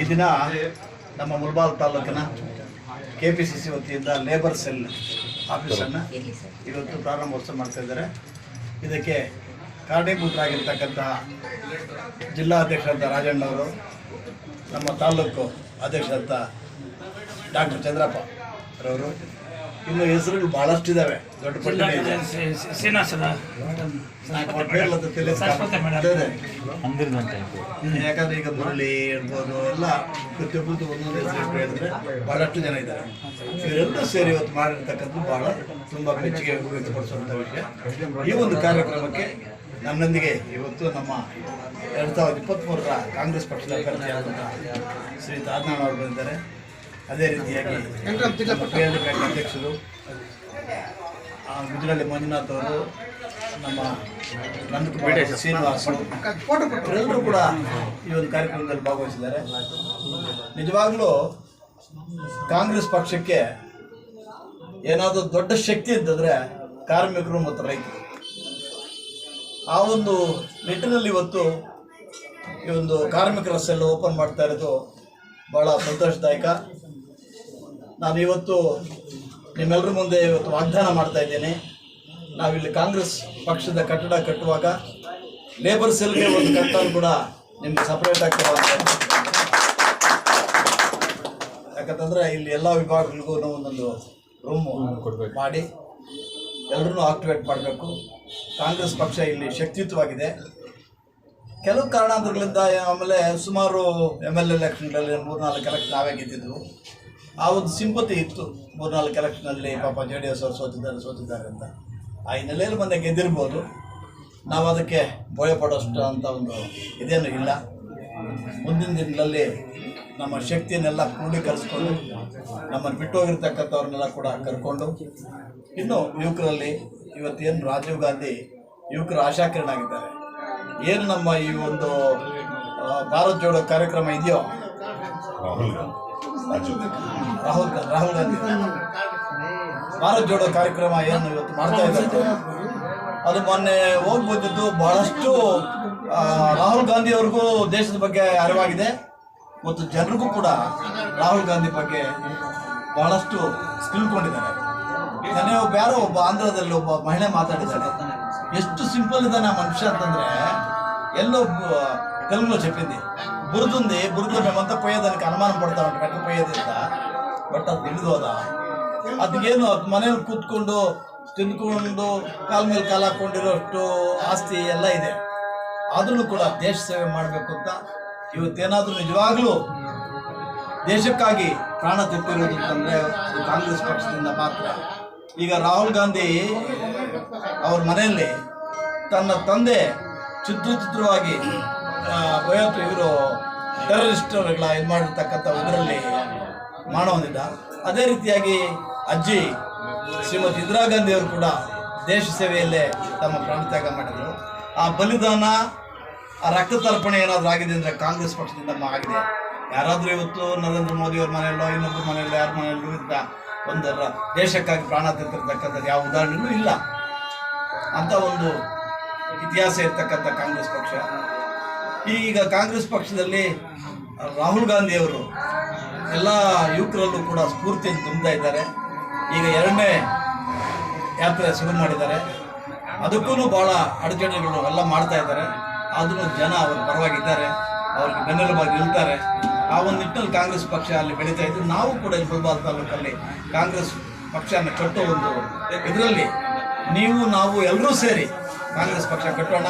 ಈ ದಿನ ನಮ್ಮ ಮುಲ್ಬಾಲ್ ತಾಲೂಕಿನ ಕೆ ಪಿ ಸಿ ಸಿ ವತಿಯಿಂದ ಲೇಬರ್ ಸೆಲ್ ಆಫೀಸನ್ನು ಇವತ್ತು ಪ್ರಾರಂಭೋತ್ಸವ ಮಾಡ್ತಾ ಇದ್ದಾರೆ. ಇದಕ್ಕೆ ಕಾರಣೀಭೂತರಾಗಿರ್ತಕ್ಕಂತಹ ಜಿಲ್ಲಾಧ್ಯಕ್ಷರಾದ ರಾಜಣ್ಣವರು ನಮ್ಮ ತಾಲೂಕು ಅಧ್ಯಕ್ಷರಂತ ಡಾಕ್ಟರ್ ಚಂದ್ರಪ್ಪ ರವರು ಇನ್ನು ಹೆಸರುಗಳು ಬಹಳಷ್ಟಿದ್ದಾವೆ ದೊಡ್ಡ ಪಟ್ಟಿನೇ ಇದೆ. ಯಾಕಂದ್ರೆ ಈಗ ಮುರಳಿ ಇರ್ಬೋದು ಎಲ್ಲ ಪ್ರತಿಯೊಬ್ಬರದ್ದು ಒಂದೊಂದು ಹೆಸರು ಹೇಳಿದ್ರೆ ಬಹಳಷ್ಟು ಜನ ಇದ್ದಾರೆ. ಇವರೆಲ್ಲರೂ ಸೇರಿ ಇವತ್ತು ಮಾಡಿರ್ತಕ್ಕಂಥದ್ದು ಬಹಳ ತುಂಬಾ ಮೆಚ್ಚುಗೆ ವ್ಯಕ್ತಪಡಿಸುವಂತ ವಿಷಯ. ಈ ಒಂದು ಕಾರ್ಯಕ್ರಮಕ್ಕೆ ನನ್ನೊಂದಿಗೆ ಇವತ್ತು ನಮ್ಮ ಎರಡ್ ಸಾವಿರದ ಇಪ್ಪತ್ತ್ಮೂರರ ಕಾಂಗ್ರೆಸ್ ಪಕ್ಷದ ಅಭ್ಯರ್ಥಿಯಾದಂತಹ ಶ್ರೀ ತಾಜ್ನಾಳ್ ಅವರು ಬಂದಿದ್ದಾರೆ. ಅದೇ ರೀತಿಯಾಗಿ ಬ್ಯಾಂಕ್ ಅಧ್ಯಕ್ಷರು ಗುಜರಾಳಿ ಮಂಜುನಾಥ್ ಅವರು ನಮ್ಮ ನಂದಕುಮಾರ್ ಶ್ರೀನಿವಾಸ್ ಎಲ್ಲರೂ ಕೂಡ ಈ ಒಂದು ಕಾರ್ಯಕ್ರಮದಲ್ಲಿ ಭಾಗವಹಿಸಿದ್ದಾರೆ. ನಿಜವಾಗ್ಲೂ ಕಾಂಗ್ರೆಸ್ ಪಕ್ಷಕ್ಕೆ ಏನಾದರೂ ದೊಡ್ಡ ಶಕ್ತಿ ಅಂತಂದರೆ ಕಾರ್ಮಿಕರು ಮತ್ತು ರೈತರು. ಆ ಒಂದು ನಿಟ್ಟಿನಲ್ಲಿ ಇವತ್ತು ಈ ಒಂದು ಕಾರ್ಮಿಕರ ಸೆಲ್ ಓಪನ್ ಮಾಡ್ತಾ ಇರೋದು ಭಾಳ ಸಂತೋಷದಾಯಕ. ನಾನು ಇವತ್ತು ನಿಮ್ಮೆಲ್ಲರ ಮುಂದೆ ಇವತ್ತು ವಾಗ್ದಾನ ಮಾಡ್ತಾ ಇದ್ದೇನೆ. ನಾವಿಲ್ಲಿ ಕಾಂಗ್ರೆಸ್ ಪಕ್ಷದ ಕಟ್ಟಡ ಕಟ್ಟುವಾಗ ಲೇಬರ್ ಸೆಲ್ಗೆ ಒಂದು ಕಟ್ಟಡ ಕೂಡ ನಿಮ್ಗೆ ಸಪ್ರೇಟ್ ಆಗ್ತದೆ ಯಾಕಂತಂದ್ರೆ ಇಲ್ಲಿ ಎಲ್ಲ ವಿಭಾಗಗಳಿಗೂ ಒಂದೊಂದು ರೂಮ್ ಮಾಡಿ ಎಲ್ಲರೂ ಆಕ್ಟಿವೇಟ್ ಮಾಡಬೇಕು. ಕಾಂಗ್ರೆಸ್ ಪಕ್ಷ ಇಲ್ಲಿ ಶಕ್ತಿಯುತವಾಗಿದೆ. ಕೆಲವು ಕಾರಣಾಂತರಗಳಿಂದ ಆಮೇಲೆ ಸುಮಾರು ಎಂ ಎಲ್ ಎಲೆಕ್ಷನ್ಗಳಲ್ಲಿ ಮೂರ್ನಾಲ್ಕು ಎಲೆಕ್ಷನ್ ನಾವೇ ಗೆದ್ದಿದ್ವು. ಆ ಒಂದು ಸಿಂಪತಿ ಇತ್ತು. ಮೂರ್ನಾಲ್ಕು ಎಲೆಕ್ಷನಲ್ಲಿ ಪಾಪ ಜೆ ಡಿ ಎಸ್ ಅವರು ಸೋತಿದ್ದಾರೆ ಸೋತಿದ್ದಾರೆ ಅಂತ. ಆ ಹಿನ್ನೆಲೆಯಲ್ಲಿ ಮೊನ್ನೆ ಗೆದ್ದಿರ್ಬೋದು. ನಾವು ಅದಕ್ಕೆ ಭಯ ಪಡೋಷ್ಟು ಅಂತ ಒಂದು ಇದೇನು ಇಲ್ಲ. ಮುಂದಿನ ದಿನಗಳಲ್ಲಿ ನಮ್ಮ ಶಕ್ತಿಯನ್ನೆಲ್ಲ ಕ್ರೋಢೀಕರಿಸ್ಕೊಂಡು, ನಮ್ಮನ್ನು ಬಿಟ್ಟು ಹೋಗಿರ್ತಕ್ಕಂಥವ್ರನ್ನೆಲ್ಲ ಕೂಡ ಕರ್ಕೊಂಡು, ಇನ್ನು ಯುವಕರಲ್ಲಿ ಇವತ್ತೇನು ರಾಜೀವ್ ಗಾಂಧಿ ಯುವಕರು ಆಶಾಕಿರಣ ಆಗಿದ್ದಾರೆ ಏನು ನಮ್ಮ ಈ ಒಂದು ಭಾರತ್ ಜೋಡೋ ಕಾರ್ಯಕ್ರಮ ಇದೆಯೋ? ರಾಹುಲ್ ರಾಹುಲ್ ಗಾಂಧಿ ಭಾರತ್ ಜೋಡೋ ಕಾರ್ಯಕ್ರಮ ಏನು ಇವತ್ತು ಮಾಡ್ತಾ ಇದ್ದಾರೆ? ಅದು ಮೊನ್ನೆ ಹೋಗಿ ಬಂದಿದ್ದು ಬಹಳಷ್ಟು ರಾಹುಲ್ ಗಾಂಧಿ ಅವ್ರಿಗೂ ದೇಶದ ಬಗ್ಗೆ ಅರಿವಾಗಿದೆ ಮತ್ತು ಜನರಿಗೂ ಕೂಡ ರಾಹುಲ್ ಗಾಂಧಿ ಬಗ್ಗೆ ಬಹಳಷ್ಟು ತಿಳ್ಕೊಂಡಿದ್ದಾರೆ ನನ್ನ ಒಬ್ಬ, ಯಾರೋ ಒಬ್ಬ ಆಂಧ್ರದಲ್ಲಿ ಒಬ್ಬ ಮಹಿಳೆ ಮಾತಾಡಿದ್ದಾರೆ ಎಷ್ಟು ಸಿಂಪಲ್ ಇದ್ದಾನೆ ಆ ಮನುಷ್ಯ ಅಂತಂದ್ರೆ, ಎಲ್ಲೋ ತೆಲುಗು ಚೆಪ್ಪಿದ್ದೆ బురదుంది బురద మేమంతా పోయేదానికి అనుమానం పడతా ఉంటాం ఎక్కడ పోయేది ಅಂತ ಬಟ್ ಅದು ತಿಳಿದೋದ ಅದಕ್ಕೇನು ಅದು ಮನೇಲಿ ಕೂತ್ಕೊಂಡು ತಿಂದ್ಕೊಂಡು ಕಾಲ ಮೇಲೆ ಕಾಲು ಹಾಕೊಂಡಿರೋಷ್ಟು ಆಸ್ತಿ ಎಲ್ಲ ಇದೆ ಆದ್ರೂ ಕೂಡ ದೇಶ ಸೇವೆ ಮಾಡಬೇಕು ಅಂತ ಇವತ್ತೇನಾದರೂ ನಿಜವಾಗ್ಲೂ ದೇಶಕ್ಕಾಗಿ ಪ್ರಾಣ ತೆತ್ತಿರುವುದು ಅಂತಂದ್ರೆ ಅದು ಕಾಂಗ್ರೆಸ್ ಪಕ್ಷದಿಂದ ಮಾತ್ರ ಈಗ ರಾಹುಲ್ ಗಾಂಧಿ ಅವ್ರ ಮನೆಯಲ್ಲಿ ತನ್ನ ತಂದೆ ಚಿತ್ರ ಚಿತ್ರವಾಗಿ ಭಯೋತ್ ಇವರು ಟೆರರಿಸ್ಟ್ಗಳ ಇದು ಮಾಡಿರ್ತಕ್ಕಂಥ ಇದರಲ್ಲಿ ಮಾಡೋ ಅದೇ ರೀತಿಯಾಗಿ ಅಜ್ಜಿ ಶ್ರೀಮತಿ ಇಂದಿರಾ ಗಾಂಧಿ ಅವರು ಕೂಡ ದೇಶ ಸೇವೆಯಲ್ಲೇ ತಮ್ಮ ಪ್ರಾಣ ತ್ಯಾಗ ಮಾಡಿದರು. ಆ ಬಲಿದಾನ, ಆ ರಕ್ತ ತರ್ಪಣೆ ಏನಾದರೂ ಆಗಿದೆ ಅಂದರೆ ಕಾಂಗ್ರೆಸ್ ಪಕ್ಷದಿಂದ ಆಗಿದೆ. ಯಾರಾದರೂ ಇವತ್ತು ನರೇಂದ್ರ ಮೋದಿ ಅವ್ರ ಮನೆಯಲ್ಲೋ ಇನ್ನೊಬ್ಬರ ಮನೆಯಲ್ಲೋ ಯಾರ ಮನೆಯಲ್ಲೂ ಇದ್ದ ಒಂದರ ದೇಶಕ್ಕಾಗಿ ಪ್ರಾಣ ತೆತ್ತಿರ್ತಕ್ಕಂಥದ್ದು ಯಾವ ಉದಾಹರಣೆಯೂ ಇಲ್ಲ. ಅಂತ ಒಂದು ಇತಿಹಾಸ ಇರ್ತಕ್ಕಂಥ ಕಾಂಗ್ರೆಸ್ ಪಕ್ಷ. ಈಗ ಕಾಂಗ್ರೆಸ್ ಪಕ್ಷದಲ್ಲಿ ರಾಹುಲ್ ಗಾಂಧಿ ಅವರು ಎಲ್ಲ ಯುವಕರಲ್ಲೂ ಕೂಡ ಸ್ಫೂರ್ತಿಯನ್ನು ತುಂಬ್ತಾ ಇದ್ದಾರೆ. ಈಗ ಎರಡನೇ ಯಾತ್ರೆ ಶುರು ಮಾಡಿದ್ದಾರೆ. ಅದಕ್ಕೂ ಭಾಳ ಅಡಚಣೆಗಳು ಎಲ್ಲ ಮಾಡ್ತಾ ಇದ್ದಾರೆ. ಆದರೂ ಜನ ಅವರು ಪರವಾಗಿದ್ದಾರೆ. ಅವ್ರಿಗೆ ಬೆನ್ನೆಲುಬಾಗಿ ನಿಲ್ತಾರೆ. ಆ ಒಂದು ನಿಟ್ಟಿನಲ್ಲಿ ಕಾಂಗ್ರೆಸ್ ಪಕ್ಷ ಅಲ್ಲಿ ಬೆಳೀತಾ ಇದ್ದು ನಾವು ಕೂಡ ಈ ಫುಲ್ಬಾಲ್ ತಾಲೂಕಲ್ಲಿ ಕಾಂಗ್ರೆಸ್ ಪಕ್ಷನ ಕಟ್ಟೋ ಒಂದು ಇದರಲ್ಲಿ ನೀವು, ನಾವು ಎಲ್ಲರೂ ಸೇರಿ ಕಾಂಗ್ರೆಸ್ ಪಕ್ಷ ಕಟ್ಟೋಣ.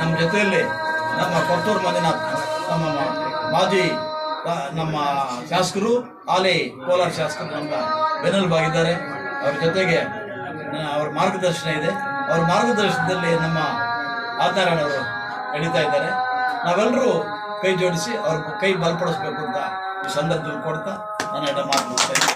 ನಮ್ಮ ಜೊತೆಯಲ್ಲಿ ನಮ್ಮ ಕೊತ್ತೂರು ಮಂಜುನಾಥ್ ನಮ್ಮ ಮಾಜಿ ನಮ್ಮ ಶಾಸಕರು, ಹಾಲಿ ಕೋಲಾರ ಶಾಸಕರು ನಮ್ಮ ಬೆನ್ನೆಲುಬಾಗಿದ್ದಾರೆ ಅವ್ರ ಜೊತೆಗೆ ಅವ್ರ ಮಾರ್ಗದರ್ಶನ ಇದೆ. ಅವ್ರ ಮಾರ್ಗದರ್ಶನದಲ್ಲಿ ನಮ್ಮ ಆತಾರಣರು ನಡೀತಾ ಇದ್ದಾರೆ. ನಾವೆಲ್ಲರೂ ಕೈ ಜೋಡಿಸಿ ಅವ್ರ ಕೈ ಬಲಪಡಿಸ್ಬೇಕು ಅಂತ ಈ ಸಂದರ್ಭದಲ್ಲಿ ಕೊಡ್ತಾ ನನ್ನ ಮಾತು.